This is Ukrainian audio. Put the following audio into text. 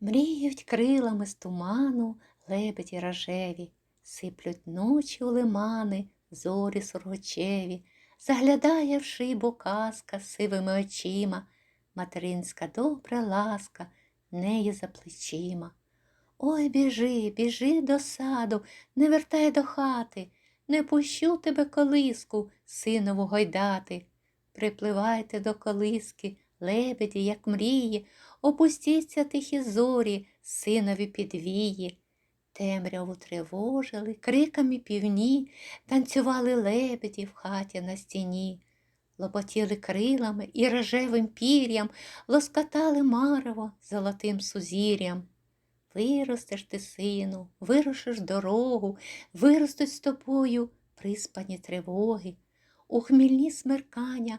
Мріють крилами з туману лебеді рожеві, сиплють ночі у лимани, зорі сургочеві, заглядає в шибу казка сивими очима, материнська добра ласка неї за плечима. Ой, біжи, біжи до саду, не вертай до хати, не пущу тебе колиску, синову гойдати. Припливайте до колиски, лебеді, як мрії, опустіться тихі зорі, синові підвії. Темряву тривожили, криками півні, танцювали лебеді в хаті на стіні, лопотіли крилами і рожевим пір'ям, лоскотали марево золотим сузір'ям. Виростеш ти, сину, вирушиш дорогу, виростуть з тобою приспані тривоги. У хмільні смеркання